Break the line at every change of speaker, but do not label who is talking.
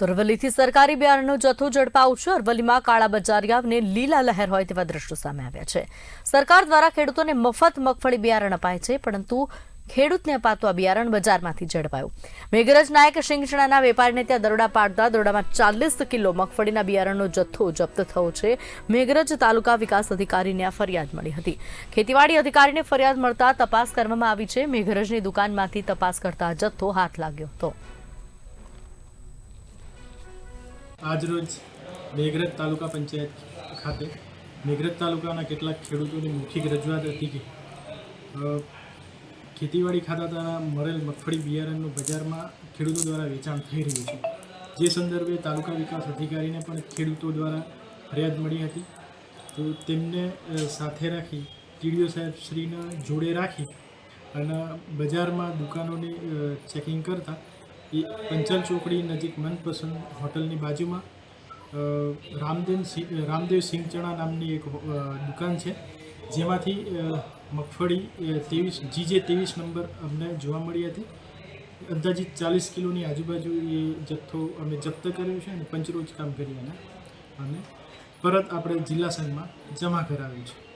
તો અરવલ્લીથી સરકારી બિયારણનો જથ્થો ઝડપાયો છે. અરવલ્લીમાં કાળા બજારિયાને લીલા લહેર હોય તેવા દ્રશ્યો સામે આવ્યા છે. સરકાર દ્વારા ખેડૂતોને મફત મગફળી બિયારણ અપાય છે, પરંતુ ખેડૂતને અપાતું આ બિયારણ બજારમાંથી ઝડપાયું મેઘરજ નાયક શિંગચણાના વેપારીને ત્યાં દરોડા પાડતા દરોડામાં ચાલીસ કિલો મગફળીના બિયારણનો જથ્થો જપ્ત થયો છે. મેઘરજ તાલુકા વિકાસ અધિકારીને આ ફરિયાદ મળી હતી. ખેતીવાડી અધિકારીને ફરિયાદ મળતા તપાસ કરવામાં આવી છે. મેઘરજની દુકાનમાંથી તપાસ કરતા જથ્થો હાથ લાગ્યો હતો.
આજરોજ મેઘરજ તાલુકા પંચાયત ખાતે મેઘરજ તાલુકાના કેટલાક ખેડૂતોની મૌખિક રજૂઆત હતી કે ખેતીવાડી ખાતા દ્વારા મળેલ મગફળી બિયારણનું બજારમાં ખેડૂતો દ્વારા વેચાણ થઈ રહ્યું છે. જે સંદર્ભે તાલુકા વિકાસ અધિકારીને પણ ખેડૂતો દ્વારા ફરિયાદ મળી હતી. તો તેમને સાથે રાખી ટીડીઓ સાહેબ શ્રીના જોડે રાખી અને બજારમાં દુકાનોની ચેકિંગ કરતા એ પંચલ ચોકડી નજીક મનપસંદ હોટલની બાજુમાં રામદેવ સિંહ, રામદેવ સિંગચણા નામની એક દુકાન છે. જેમાંથી મગફળી ત્રેવીસ, જીજે ત્રેવીસ નંબર અમને જોવા મળી હતી. અંદાજિત ચાલીસ કિલોની આજુબાજુ એ જથ્થો અમે જપ્ત કર્યો છે અને પંચરોજ કામ કરી અને પરત આપણે જિલ્લા સંઘમાં જમા કરાવ્યું છે.